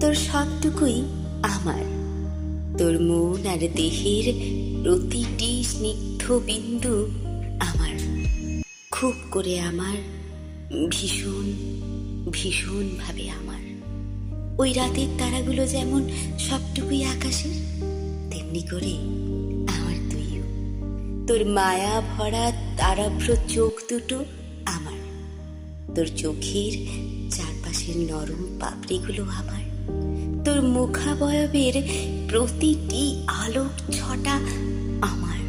তোর সবটুকুই আমার। তোর মন আর দেহের প্রতিটি স্নিগ্ধ বিন্দু আমার। খুব করে আমার, ভীষণ ভীষণ ভাবে আমার। ওই রাতের তারাগুলো যেমন সবটুকুই আকাশের, তেমনি করে আমার তুইও। তোর মায়া ভরা তারাভ্র চোখ দুটো আমার। তোর চোখের চারপাশের নরম পাপড়িগুলো আমার। মুখাবয়বের প্রতিটি আলোক ছটা আমার।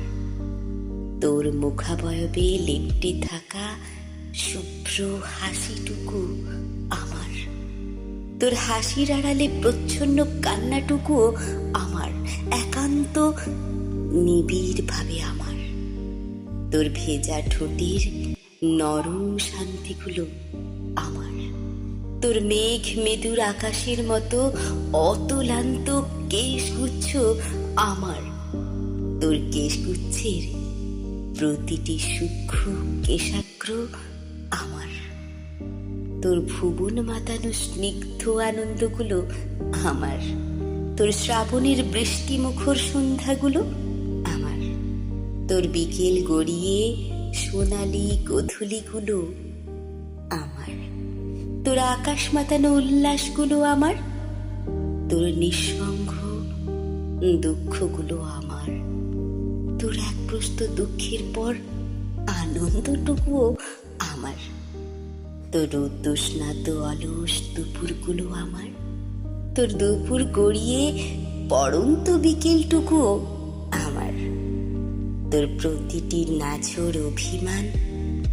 তোর মুখাবয়বে লেপটে থাকা শুভ্র হাসিটুকু আমার। তোর হাসির আড়ালে প্রচ্ছন্ন কান্নাটুকুও আমার। একান্ত নিবিড় ভাবে আমার। তোর ভেজা ঠোঁটের নরম শান্তিগুলো তোর মেঘ মেদুর আকাশের মতো অতলান্ত কেশগুচ্ছ আমার। তোর কেশগুচ্ছের প্রতিটি সূক্ষ্ম কেশাগ্র আমার। তোর ভুবন মাতানো স্নিগ্ধ আনন্দগুলো আমার। তোর শ্রাবণের বৃষ্টি মুখর সন্ধ্যাগুলো আমার। তোর বিকেল গড়িয়ে সোনালি গধূলিগুলো আমার। তোর আকাশ মাতানো উল্লাসগুলো আমার, তোর নিঃসঙ্গ দুঃখগুলো আমার। তোর এক প্রস্ত দুঃখের পর আনন্দটুকুও আমার। তোর উদ্দোষনাত অলস দুপুরগুলো আমার। তোর দুপুর গড়িয়ে পড়ন্ত বিকেলটুকুও আমার। তোর প্রতিটি নাচর অভিমান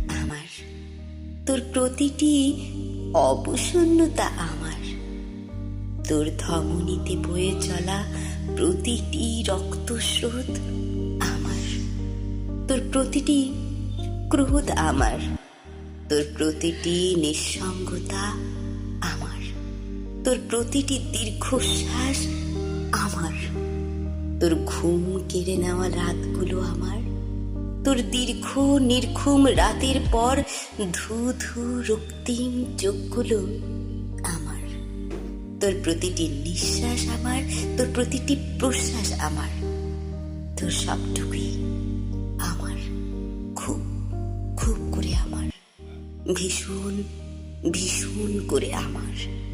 আমার। তোর প্রতিটি অবসন্নতা আমার। তোর ধমনীতে বয়ে চলা প্রতিটি রক্তস্রোত আমার। তোর প্রতিটি ক্রোধ আমার। তোর প্রতিটি নিঃসঙ্গতা আমার। তোর প্রতিটি দীর্ঘশ্বাস আমার। তোর ঘুম কেড়ে নেওয়া রাতগুলো আমার। তোর দীর্ঘ নির্ঘুম রাতের পর ধু ধু রক্তিম চোখগুলো আমার। তোর প্রতিটি নিঃশ্বাস আমার, তোর প্রতিটি প্রশ্বাস আমার, তোর সবটুকুই আমার, খুব খুব করে আমার, ভীষণ ভীষণ করে আমার।